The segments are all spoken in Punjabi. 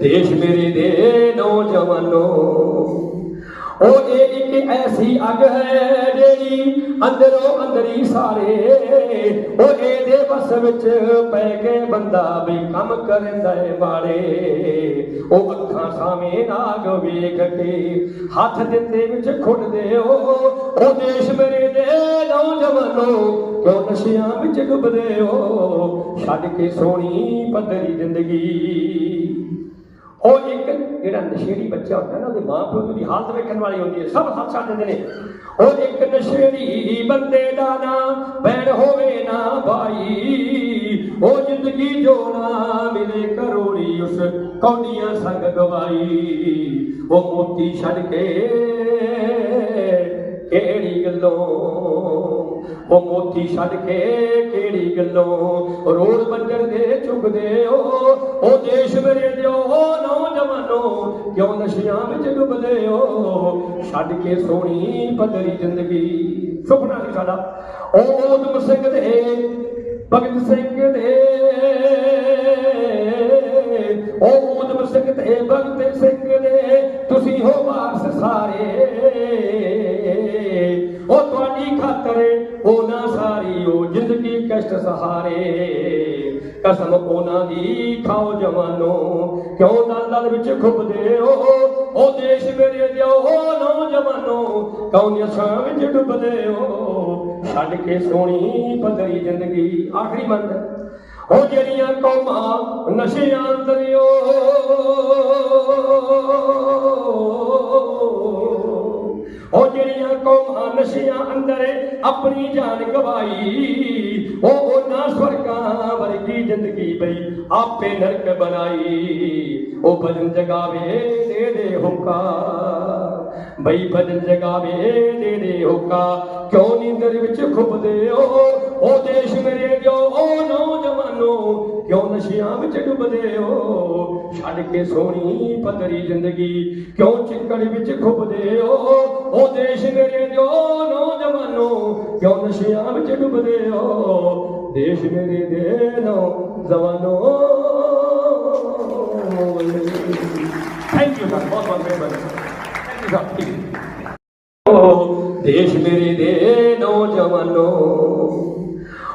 ਦੇਸ਼ ਮੇਰੇ ਦੇ ਨੌਜਵਾਨੋ। ਉਹ ਇਹ ਇੱਕ ਐਸੀ ਅੱਗ ਹੈ ਜਿਹੜੀ ਅੰਦਰੋਂ ਅੰਦਰੀ ਸਾਰੇ, ਉਹ ਇਹਦੇ ਬਸ ਵਿੱਚ ਪੈ ਕੇ ਬੰਦਾ ਵੀ ਕੰਮ ਕਰਦਾ ਏ ਮਾੜੇ। ਉਹ ਅੱਖਾਂ ਸਾਵੇਂ ਨਾਗ ਵੇਖ ਕੇ ਹੱਥ ਦਿੰਦੇ ਵਿੱਚ ਖੁੱਟਦੇ ਹੋ ਉਹ ਦੇਸ਼ ਮੇਰੇ ਦੇ ਨੌਜਵਾਨੋ, ਕਿਉਂ ਨਸ਼ਿਆਂ ਵਿੱਚ ਡੁੱਬਦੇ ਹੋ ਛੱਡ ਕੇ ਸੋਹਣੀ ਪੱਧਰੀ ਜ਼ਿੰਦਗੀ। ਜਿਹੜਾ ਨਸ਼ੇੜੀ ਬੱਚਾ ਹੁੰਦਾ ਨਾ, ਉਹਦੇ ਮਾਂ ਪਿਓ ਦੀ ਹਾਲਤ ਵੇਖਣ ਵਾਲੀ ਹੁੰਦੀ ਹੈ, ਸਭ ਹੱਥ ਛੱਡ ਦਿੰਦੇ ਨੇ। ਉਹ ਇੱਕ ਨਸ਼ੇੜੀ ਬੰਦੇ ਦਾ ਨਾ, ਭੈਣ ਹੋਵੇ ਨਾ ਭਾਈ, ਉਹ ਜ਼ਿੰਦਗੀ ਜੋ ਨਾ ਮਿਲੇ ਕਰੋੜੀ, ਉਸ ਕੌਡੀਆਂ ਸੰਗ ਗਵਾਈ। ਉਹ ਮੋਤੀ ਛੱਡ ਕੇ ਕਿਹੜੀ ਗੱਲੋਂ? ਉਹ ਮੋਤੀ ਛੱਡ ਕੇ ਕਿਹੜੀ ਗੱਲੋਂ? ਰੋਡ ਬੰਜਰ ਦੇ ਚੁੱਕਦੇ ਹੋ, ਉਹ ਦੇਸ਼ ਮੇਰੇ ਦਿਓ ਨੌਜਵਾਨੋ ਕਿਉਂ ਨਸ਼ਿਆਂ ਵਿੱਚ ਡੁੱਬਦੇ ਹੋ? ਛੱਡ ਕੇ ਸੋਹਣੀ ਪੱਧਰੀ ਜ਼ਿੰਦਗੀ। ਸੁਪਨਾ ਸੀ ਸਾਡਾ। ਉਹ ਉਦਮ ਸਿੰਘ ਦੇ, ਭਗਤ ਸਿੰਘ ਦੇ। ਉਹ ਸਿੰਘ ਤੇ, ਭਗਤ ਸਿੰਘ ਦੇ। ਤੁਸੀਂ ਹੋ ਵਾਰਸ ਸਾਰੇ। ਉਹ ਤੁਹਾਡੀ ਖਾਤਰ ਉਹਨਾਂ ਸਾਰੀ, ਉਹ ਜ਼ਿੰਦਗੀ ਕਸ਼ਟ ਸਹਾਰੇ। ਕਸਮ ਉਹਨਾਂ ਦੀ ਖਾਓ ਜਵਾਨੋ। ਕਿਉਂ ਦਲ ਦਲ ਵਿੱਚ ਖੁੱਬਦੇ ਹੋ? ਉਹ ਦੇਸ਼ ਮੇਰੇ ਦਿਓ ਨੌਜਵਾਨੋ। ਕੌਣ ਨਸ਼ਾ ਵਿੱਚ ਡੁੱਬਦੇ ਹੋ? ਛੱਡ ਕੇ ਸੋਹਣੀ ਪੱਧਰੀ ਜ਼ਿੰਦਗੀ, ਆਖਰੀ ਮੰਦ। ਉਹ ਜਿਹੜੀਆਂ ਕੌਮਾਂ ਨਸ਼ਿਆਂ ਅੰਦਰਿਓ ਉਹ ਜਿਹੜੀਆਂ ਕੌਮਾਂ ਨਸ਼ਿਆਂ ਅੰਦਰ, ਆਪਣੀ ਜਾਨ ਗਵਾਈ। ਜ਼ਿੰਦਗੀ ਬਈ ਆਪੇ ਨਰਕ ਬਣਾਈ ਉਹ ਭਜਨ ਜਗਾਵੇ ਦੇ ਦੇ ਹੁਕਾ ਬਈ ਭਜਨ ਜਗਾਵੇ ਦੇ ਦੇ ਹੁਕਾ ਕਿਉਂ ਨੀਂਦਰ ਵਿੱਚ ਖੁੱਬਦੇ ਹੋ ਉਹ ਦੇਸ਼ ਮੇਰੇ ਜੋ ਉਹ ਨੌਜਵਾਨੋ ਕਿਉਂ ਨਸ਼ਿਆਂ ਵਿੱਚ ਡੁੱਬਦੇ ਹੋ ਛੱਡ ਕੇ ਸੋਹਣੀ ਪੱਧਰੀ ਜ਼ਿੰਦਗੀ ਕਿਉਂ ਚਿੱਕੜ ਵਿੱਚ ਖੁੱਬਦੇ ਹੋ ਉਹ ਦੇਸ਼ ਮੇਰੇ ਜੋ ਨੌਜਵਾਨੋ ਕਿਉਂ ਨਸ਼ਿਆਂ ਵਿੱਚ ਡੁੱਬਦੇ ਹੋ ਦੇਸ਼ ਮੇਰੇ ਦੇ ਨੌਜਵਾਨੋ ਥੈਂਕ ਯੂ ਸਰ ਬਹੁਤ ਬਹੁਤ ਮਿਹਰਬਾਨੀ। ਥੈਂਕ ਯੂ ਸਰ ਓ ਦੇਸ਼ ਮੇਰੇ ਦੇ ਨੌਜਵਾਨੋ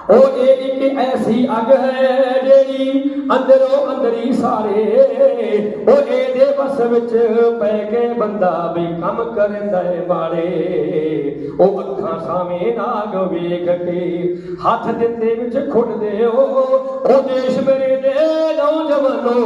ਉਹ ਇਹ ਇੱਕ ਐਸੀ ਅੱਗ ਹੈ ਜਿਹੜੀ ਅੰਦਰੋਂ ਅੰਦਰੀ ਸਾਰੇ। ਉਹ ਇਹਦੇ ਬਸ ਵਿੱਚ ਪੈ ਕੇ ਬੰਦਾ ਵੀ ਕੰਮ ਕਰਦਾ ਏ ਮਾੜੇ। ਉਹ ਅੱਖਾਂ ਸਾਵੇਂ ਨਾਗ ਵੇਖ ਕੇ ਹੱਥ ਦਿੱਤੇ ਵਿੱਚ ਖੁੱਟਦੇ ਹੋ। ਉਹ ਦੇਸ਼ ਮੇਰੇ ਦੇ ਨੌਜਵਾਨੋ